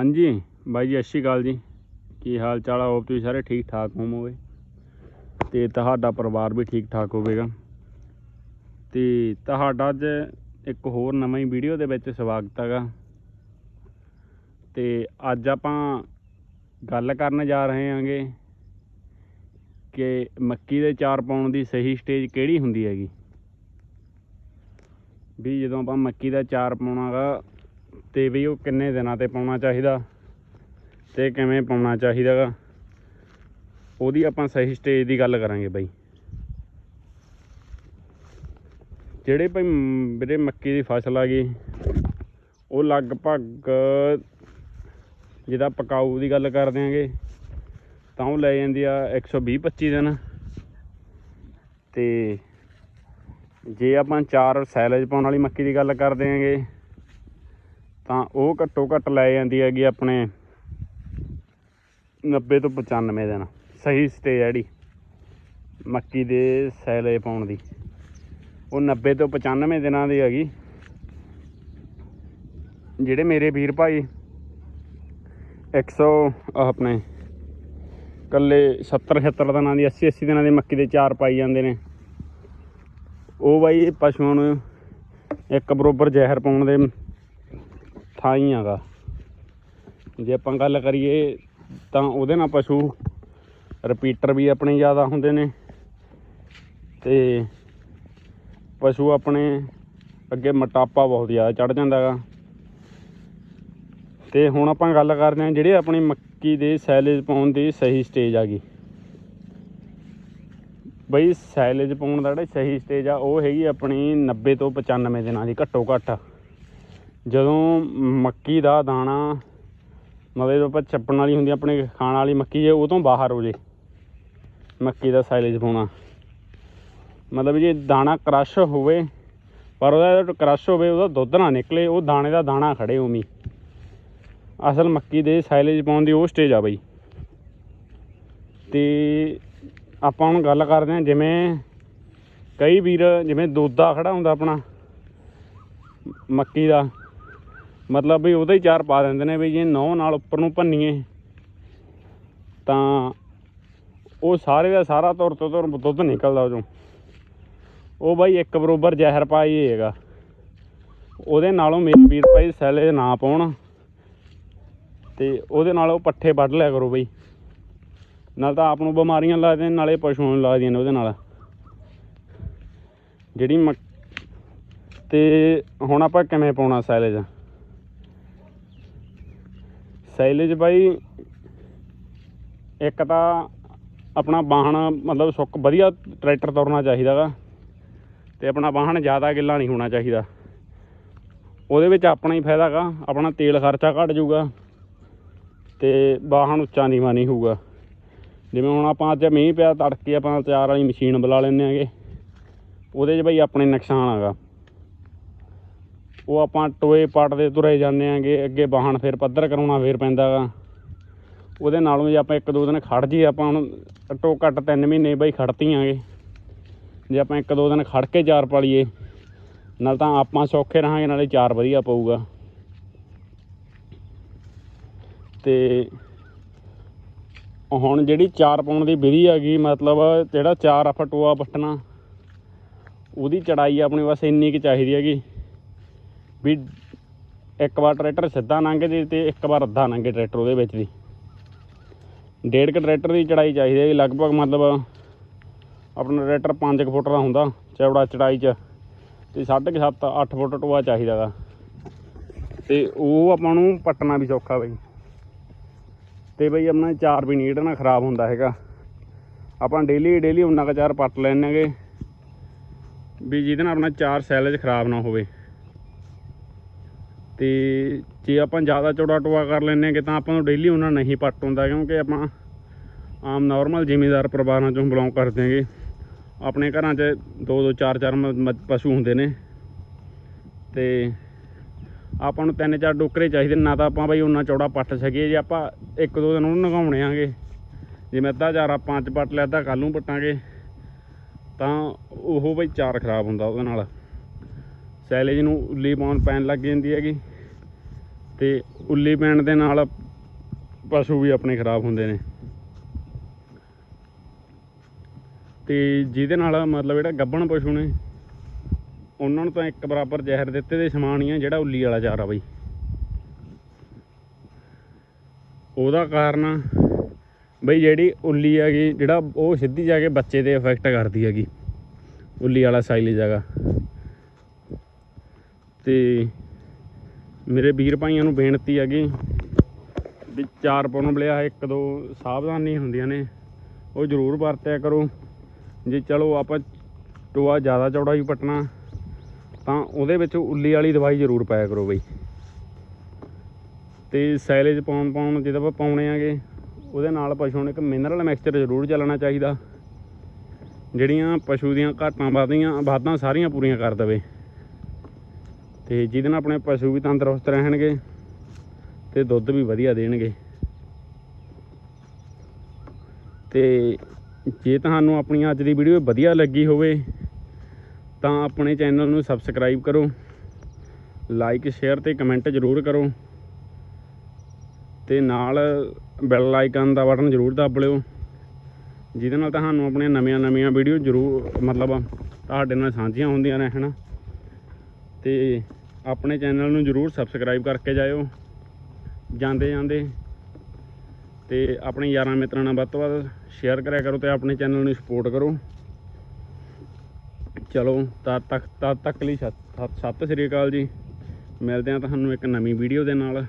ਹਾਂਜੀ, ਬਾਈ ਜੀ, ਸਤਿ ਸ਼੍ਰੀ ਅਕਾਲ ਜੀ। ਕੀ ਹਾਲ ਚਾਲ ਆ? ਹੋਪ ਤੁਸੀਂ ਸਾਰੇ ਠੀਕ ਠਾਕ ਹੋਵੋਗੇ। ਤੇ ਤੁਹਾਡਾ ਪਰਿਵਾਰ ਵੀ ਠੀਕ ਠਾਕ ਹੋਵੇਗਾ। ਤੇ ਤੁਹਾਡਾ ਅੱਜ ਇੱਕ ਹੋਰ ਨਵੀਂ ਵੀਡੀਓ ਦੇ ਵਿੱਚ ਸਵਾਗਤ ਹੈਗਾ। ਤੇ ਅੱਜ ਆਪਾਂ ਗੱਲ ਕਰਨ ਜਾ ਰਹੇ ਹਾਂਗੇ ਕਿ ਮੱਕੀ ਦੇ ਚਾਰ ਪਾਉਣ ਦੀ ਸਹੀ ਸਟੇਜ ਕਿਹੜੀ ਹੁੰਦੀ ਹੈਗੀ। ਵੀ ਜਦੋਂ ਆਪਾਂ ਮੱਕੀ ਦਾ ਚਾਰ ਪਾਉਣਾਗਾ ਤੇ ਵੀ ਉਹ ਕਿੰਨੇ ਦਿਨਾਂ ਤੇ ਪਾਉਣਾ ਚਾਹੀਦਾ ਤੇ ਕਿਵੇਂ ਪਾਉਣਾ ਚਾਹੀਦਾ ਗਾ। ਉਹਦੀ ਆਪਾਂ ਸਹੀ ਸਟੇਜ ਦੀ ਗੱਲ ਕਰਾਂਗੇ ਬਾਈ। ਜਿਹੜੇ ਭਾਈ ਮ- ਵੀਰੇ ਮੱਕੀ ਦੀ ਫਸਲ ਆ ਗਈ, ਉਹ ਲਗਭਗ ਜਿਹਦਾ ਪਕਾਊ ਦੀ ਗੱਲ ਕਰਦੇ ਆਂਗੇ, ਤਾਂ ਉਹ ਲੈ ਜਾਂਦੀ ਆ 120 25 ਦਿਨ। ਤੇ ਜੇ ਆਪਾਂ ਚਾਰ ਸੈਲੇਜ ਪਾਉਣ ਵਾਲੀ ਮੱਕੀ ਦੀ ਗੱਲ ਕਰਦੇ ਆਂਗੇ ਤਾਂ ਉਹ ਘੱਟੋ ਘੱਟ ਲੈ ਜਾਂਦੀ ਹੈਗੀ ਆਪਣੇ 90 ਤੋਂ 95 ਦਿਨ। ਸਹੀ ਸਟੇਜ ਹੈ ਜਿਹੜੀ। ਮੱਕੀ ਦੇ ਸੈਲੇ ਪਾਉਣ ਦੀ। ਉਹ 90 ਤੋਂ 95 ਦਿਨਾਂ ਦੀ ਹੈਗੀ। ਜਿਹੜੇ ਮੇਰੇ ਵੀਰ ਭਾਈ 100 ਆਪਣੇ ਕੱਲੇ 70 76 ਦਿਨਾਂ ਦੀ 80 80 ਦਿਨਾਂ ਦੀ ਮੱਕੀ ਦੇ ਚਾਰ ਪਾਈ ਜਾਂਦੇ ਨੇ। ਉਹ ਬਾਈ ਪਸ਼ੂਆਂ ਨੂੰ ਇੱਕ ਬਰੋਬਰ ਜ਼ਹਿਰ ਪਾਉਣ ਦੇ ਥਾਂ ਹੀ ਹੈਗਾ ਜੇ ਆਪਾਂ ਗੱਲ ਕਰੀਏ ਤਾਂ ਉਹਦੇ ਨਾਲ ਪਸ਼ੂ ਰਿਪੀਟਰ ਵੀ ਆਪਣੇ ਜ਼ਿਆਦਾ ਹੁੰਦੇ ਨੇ ਤੇ ਪਸ਼ੂ ਆਪਣੇ ਅੱਗੇ ਮੋਟਾਪਾ ਬਹੁਤ ਜ਼ਿਆਦਾ ਚੜ ਜਾਂਦਾ ਗਾ ਤੇ ਹੁਣ ਆਪਾਂ ਗੱਲ ਕਰਦੇ ਹਾਂ ਜਿਹੜੇ ਆਪਣੀ ਮੱਕੀ ਦੇ ਸੈਲੇਜ ਪਾਉਣ ਦੀ ਸਹੀ ਸਟੇਜ ਆ ਗਈ। ਬਈ ਸੈਲੇਜ ਪਾਉਣ ਦਾ ਜਿਹੜਾ ਸਹੀ ਸਟੇਜ ਆ, ਉਹ ਹੈਗੀ ਆਪਣੀ 90 ਤੋਂ 95 ਦਿਨਾਂ ਦੀ ਘੱਟੋ ਘੱਟ। ਜਦੋਂ ਮੱਕੀ ਦਾ ਦਾਣਾ ਮਤਲਬ ਆਪਾਂ ਚੱਪਣ ਵਾਲੀ ਹੁੰਦੀ ਆਪਣੇ ਖਾਣ ਵਾਲੀ ਮੱਕੀ ਜੇ, ਉਹ ਤੋਂ ਬਾਹਰ ਹੋ ਜੇ। ਮੱਕੀ ਦਾ ਸਾਈਲੇਜ ਪਾਉਣਾ। ਮਤਲਬ ਜੇ ਦਾਣਾ ਕ੍ਰਸ਼ ਹੋਵੇ, ਪਰ ਉਹਦਾ ਕ੍ਰਸ਼ ਹੋਵੇ, ਉਹਦਾ ਦੁੱਧ ਨਾ ਨਿਕਲੇ, ਉਹ ਦਾਣੇ ਦਾ ਦਾਣਾ ਖੜੇ ਉਮੀ ਅਸਲ ਮੱਕੀ ਦੇ ਸਾਈਲੇਜ ਪਾਉਣ ਦੀ ਉਹ ਸਟੇਜ ਆ ਬਈ। ਤੇ ਆਪਾਂ ਹੁਣ ਗੱਲ ਕਰਦੇ ਹਾਂ, ਜਿਵੇਂ ਕਈ ਵੀਰ, ਜਿਵੇਂ ਦੋਦਾ ਖੜਾ ਹੁੰਦਾ ਆਪਣਾ, ਮੱਕੀ ਦਾ। ਮਤਲਬ ਵੀ ਉਹਦਾ ਹੀ ਚਾਰ ਪਾ ਦਿੰਦੇ ਨੇ ਵੀ ਜੇ ਨੌ ਨਾਲ ਉੱਪਰ ਨੂੰ ਭੰਨੀਏ, ਤਾਂ ਉਹ ਸਾਰੇ ਦਾ ਸਾਰਾ ਤੁਰ ਤੋਂ ਤੁਰ ਦੁੱਧ ਨਿਕਲਦਾ ਉਹ ਚੋਂ ਉਹ ਬਾਈ ਇੱਕ ਬਰੋਬਰ ਜ਼ਹਿਰ ਪਾਈ ਹੈਗਾ। ਉਹਦੇ ਨਾਲੋਂ ਮੇਰੇ ਵੀਰ ਭਾਈ ਸੈਲੇ ਨਾ ਪਾਉਣ, ਤੇ ਉਹਦੇ ਨਾਲ ਉਹ ਪੱਠੇ ਵੱਢ ਲਿਆ ਕਰੋ ਬਈ। ਨਾਲ ਤਾਂ ਆਪ ਨੂੰ ਬਿਮਾਰੀਆਂ ਲੱਗਦੀਆਂ ਨਾਲੇ ਪਸ਼ੂਆਂ ਨੂੰ ਲੱਗਦੀਆਂ ਨੇ ਉਹਦੇ ਨਾਲ। ਜਿਹੜੀ ਮੱਕ ਤੇ ਹੁਣ ਆਪਾਂ ਕਿਵੇਂ ਪਾਉਣਾ ਸਾਈਲੇਜ ਸਾਈਲੇਜ ਬਾਈ, ਇੱਕ ਤਾਂ ਆਪਣਾ ਵਾਹਣ ਮਤਲਬ ਸੁੱਕ, ਵਧੀਆ ਟਰੈਕਟਰ ਤੁਰਨਾ ਚਾਹੀਦਾ ਗਾ ਤੇ ਆਪਣਾ ਵਾਹਣ ਜ਼ਿਆਦਾ ਗਿੱਲਾ ਨਹੀਂ ਹੋਣਾ ਚਾਹੀਦਾ। ਉਹਦੇ ਵਿੱਚ ਆਪਣਾ ਹੀ ਫਾਇਦਾ ਗਾ, ਆਪਣਾ ਤੇਲ ਖਰਚਾ ਘਟ ਜਾਊਗਾ ਤੇ ਵਾਹਣ ਉੱਚਾ ਨੀਵਾਂ ਨਹੀਂ ਹੋਊਗਾ। ਜਿਵੇਂ ਹੁਣ ਆਪਾਂ ਅੱਜ ਮੀਂਹ ਪਿਆ, ਤੜਕੇ ਆਪਾਂ ਚਾਰ ਵਾਲੀ ਮਸ਼ੀਨ ਬੁਲਾ ਲੈਂਦੇ ਆਂਗੇ। ਉਹਦੇ 'ਚ ਬਈ ਆਪਣੇ ਨੁਕਸਾਨ ਹੈਗਾ ਉਹ ਆਪਾਂ ਟੋਏ ਪੱਟਦੇ ਤੁਰੇ ਜਾਂਦੇ ਆਂਗੇ, ਅੱਗੇ ਵਾਹਣ ਫਿਰ ਪੱਧਰ ਕਰਾਉਣਾ ਫਿਰ ਪੈਂਦਾ ਗਾ। ਉਹਦੇ ਨਾਲੋਂ ਜੇ ਆਪਾਂ ਇੱਕ ਦੋ ਦਿਨ ਖੜ ਜੀ ਆਪਾਂ ਹੁਣ ਘੱਟੋ ਘੱਟ ਤਿੰਨ ਮਹੀਨੇ ਬਈ ਖੜਤੀਆਂਗੇ ਜੇ ਆਪਾਂ ਇੱਕ ਦੋ ਦਿਨ ਖੜ ਕੇ ਚਾਰ ਪਾਲੀਏ, ਨਾਲ ਤਾਂ ਆਪਾਂ ਸੌਖੇ ਰਹਾਂਗੇ, ਨਾਲੇ ਚਾਰ ਵਧੀਆ ਪਊਗਾ। ਤੇ ਹੁਣ ਜਿਹੜੀ ਚਾਰ ਪਾਉਣ ਦੀ ਵਿਧੀ ਹੈਗੀ ਮਤਲਬ ਜਿਹੜਾ ਚਾਰ ਆਪਾਂ ਟੋਆ ਪੱਟਣਾ ਉਹਦੀ ਚੜਾਈ ਆਪਣੀ ਬਸ ਇੰਨੀ ਕੁ ਚਾਹੀਦੀ ਹੈਗੀ। ਵੀ ਇੱਕ ਵਾਰ ਟਰੈਕਟਰ ਸਿੱਧਾ ਲੰਘ ਜੇ ਤੇ ਇੱਕ ਵਾਰ ਅੱਧਾ ਲੰਘੇ ਟਰੈਕਟਰ ਉਹਦੇ ਵਿੱਚ ਦੀ ਡੇਢ ਕੁ ਟਰੈਕਟਰ ਦੀ ਚੜਾਈ ਚਾਹੀਦੀ ਹੈ ਲਗਭਗ ਮਤਲਬ ਆਪਣਾ ਟਰੈਕਟਰ 5 ਫੁੱਟ ਦਾ ਹੁੰਦਾ, ਚੌੜਾ ਚੜਾਈ 'ਚ ਤੇ 7.5 8 ਫੁੱਟ ਟੋਆ ਚਾਹੀਦਾ ਗਾ। ਤੇ ਉਹ ਆਪਾਂ ਨੂੰ ਪੱਟਣਾ ਵੀ ਸੌਖਾ ਬਈ। ਤੇ ਬਈ ਆਪਣਾ ਚਾਰ ਵੀ ਨੀਡ ਨਾ ਖਰਾਬ ਹੁੰਦਾ ਹੈਗਾ। ਆਪਾਂ ਡੇਲੀ ਡੇਲੀ ਉਨਾ ਕੁ ਚਾਰ ਪੱਟ ਲੈਣੇ ਹੈਗੇ, ਵੀ ਜਿਹਦੇ ਨਾਲ ਆਪਣਾ ਚਾਰ ਸੈਲੇਜ ਖਰਾਬ ਨਾ ਹੋਵੇ। ਤੇ ਜੇ ਆਪਾਂ ਜ਼ਿਆਦਾ ਚੌੜਾ ਟੋਆ ਕਰ ਲੈਂਦੇ ਹੈਗੇ ਤਾਂ ਆਪਾਂ ਨੂੰ ਡੇਲੀ ਉਹਨਾਂ ਨਹੀਂ ਪੱਟ ਹੁੰਦਾ, ਕਿਉਂਕਿ ਆਪਾਂ ਆਮ ਨਾਰਮਲ ਜ਼ਿਮੀਦਾਰ ਪਰਿਵਾਰਾਂ ਚੋਂ ਬਿਲੋਂਗ ਕਰਦੇ ਹੈਗੇ। ਆਪਣੇ ਘਰਾਂ 'ਚ ਦੋ ਦੋ, ਚਾਰ ਚਾਰ ਮ- ਮ- ਪਸ਼ੂ ਹੁੰਦੇ ਨੇ। ਤੇ ਆਪਾਂ ਨੂੰ ਤਿੰਨ, ਚਾਰ ਡੋਕਰੇ ਚਾਹੀਦੇ ਨਾ ਤਾਂ ਆਪਾਂ ਬਈ ਉਹਨਾਂ ਚੌੜਾ ਪੱਟ ਸਕੀਏ, ਜੇ ਆਪਾਂ ਇੱਕ, ਦੋ ਦਿਨ ਉਹਨੂੰ ਨਗਾਉਣੇ ਆਂਗੇ। ਜਿਵੇਂ ਅੱਧਾ ਚਾਰ ਆਪਾਂ ਅੱਜ ਪੱਟ ਲਿਆ, ਅੱਧਾ ਕੱਲ ਨੂੰ ਪੱਟਾਂਗੇ, ਤਾਂ ਉਹ ਬਈ ਚਾਰ ਖਰਾਬ ਹੁੰਦਾ ਉਹਦੇ ਨਾਲ। ਸੈਲੇਜ ਨੂੰ ਉੱਲੀ ਪਾਉਣ ਪੈਣ ਲੱਗ ਜਾਂਦੀ ਹੈਗੀ। ਤੇ ਉੱਲੀ ਪੈਣ ਦੇ ਨਾਲ ਪਸ਼ੂ ਵੀ ਆਪਣੇ ਖਰਾਬ ਹੁੰਦੇ ਨੇ। ਤੇ ਜਿਹਦੇ ਨਾਲ ਮਤਲਬ ਜਿਹੜਾ ਗੱਬਣ ਪਸ਼ੂ ਨੇ, ਉਹਨਾਂ ਨੂੰ ਤਾਂ ਇੱਕ ਬਰਾਬਰ ਜ਼ਹਿਰ ਦਿੱਤੇ ਦੇ ਸਮਾਨ ਹੀ ਆ ਜਿਹੜਾ ਉੱਲੀ ਵਾਲਾ ਚਾਰਾ ਬਈ। ਉਹਦਾ ਕਾਰਨ ਬਈ ਜਿਹੜੀ ਉੱਲੀ ਹੈਗੀ, ਜਿਹੜਾ ਉਹ ਸਿੱਧੀ ਜਾ ਕੇ ਬੱਚੇ ਤੇ ਇਫੈਕਟ ਕਰਦੀ ਹੈਗੀ। ਉੱਲੀ ਵਾਲਾ ਸਾਈਲੇਜ ਹੈਗਾ ਤੇ ਮੇਰੇ ਵੀਰ ਭਾਈਆਂ ਨੂੰ ਬੇਨਤੀ ਹੈਗੀ ਵੀ ਚਾਰ ਪਾਉਣ ਬਲਿਆ ਇੱਕ ਦੋ ਸਾਵਧਾਨੀ ਹੁੰਦੀਆਂ ਨੇ, ਉਹ ਜ਼ਰੂਰ ਵਰਤਿਆ ਕਰੋ। ਜੇ ਚਲੋ ਆਪਾਂ ਟੋਆ ਜ਼ਿਆਦਾ ਚੌੜਾ ਹੀ ਪਟਣਾ, ਤਾਂ ਉਹਦੇ ਵਿੱਚ ਉੱਲੀ ਵਾਲੀ ਦਵਾਈ ਜ਼ਰੂਰ ਪਾਇਆ ਕਰੋ ਬਈ। ਤੇ ਸਾਈਲੇਜ ਪਾਉਣ ਪਾਉਣ ਜਦੋਂ ਆਪਾਂ ਪਾਉਣੇ ਆਗੇ, ਉਹਦੇ ਨਾਲ ਪਸ਼ੂ ਨੂੰ ਇੱਕ ਮਿਨਰਲ ਮਿਕਸਚਰ ਜ਼ਰੂਰ ਚੱਲਣਾ ਚਾਹੀਦਾ। ਜਿਹੜੀਆਂ ਪਸ਼ੂ ਦੀਆਂ ਘਾਟਾਂ ਵਾਧੀਆਂ, ਵਾਧਾਂ ਸਾਰੀਆਂ ਪੂਰੀਆਂ ਕਰ ਦੇਵੇ। ਤੇ ਜਿਹਦੇ ਨਾਲ ਆਪਣੇ ਪਸ਼ੂ ਵੀ ਤੰਦਰੁਸਤ ਰਹਿਣਗੇ ਤੇ ਦੁੱਧ ਵੀ ਵਧੀਆ ਦੇਣਗੇ। ਤੇ ਜੇ ਤੁਹਾਨੂੰ ਆਪਣੀ ਅੱਜ ਦੀ ਵੀਡੀਓ ਵਧੀਆ ਲੱਗੀ ਹੋਵੇ, ਤਾਂ ਆਪਣੇ ਚੈਨਲ ਨੂੰ ਸਬਸਕ੍ਰਾਈਬ ਕਰੋ ਲਾਈਕ ਸ਼ੇਅਰ ਤੇ ਕਮੈਂਟ ਜ਼ਰੂਰ ਕਰੋ ਤੇ ਨਾਲ ਬੈਲ ਆਈਕਨ ਦਾ ਬਟਨ ਜ਼ਰੂਰ ਦੱਬ ਲਿਓ, ਜਿਹਦੇ ਨਾਲ ਤੁਹਾਨੂੰ ਆਪਣੀਆਂ ਨਵੀਆਂ ਨਵੀਆਂ ਵੀਡੀਓ ਜ਼ਰੂਰ, ਮਤਲਬ ਤੁਹਾਡੇ ਨਾਲ ਸਾਂਝੀਆਂ ਹੁੰਦੀਆਂ ਰਹਿਣ। ਤੇ ਆਪਣੇ ਚੈਨਲ ਨੂੰ ਜ਼ਰੂਰ ਸਬਸਕ੍ਰਾਈਬ ਕਰਕੇ ਜਾਇਓ। ਜਾਂਦੇ ਜਾਂਦੇ ਤੇ ਆਪਣੇ ਯਾਰਾਂ ਮਿੱਤਰਾਂ ਨਾਲ ਵੱਧ ਤੋਂ ਵੱਧ ਸ਼ੇਅਰ ਕਰਿਆ ਕਰੋ ਤੇ ਆਪਣੇ ਚੈਨਲ ਨੂੰ ਸਪੋਰਟ ਕਰੋ। ਚਲੋ, ਤਦ ਤੱਕ ਤਦ ਤੱਕ ਲਈ ਸਤਿ ਸਤਿ ਸ੍ਰੀ ਅਕਾਲ ਜੀ। ਮਿਲਦੇ ਹਾਂ ਤੁਹਾਨੂੰ ਇੱਕ ਨਵੀਂ ਵੀਡੀਓ ਦੇ ਨਾਲ।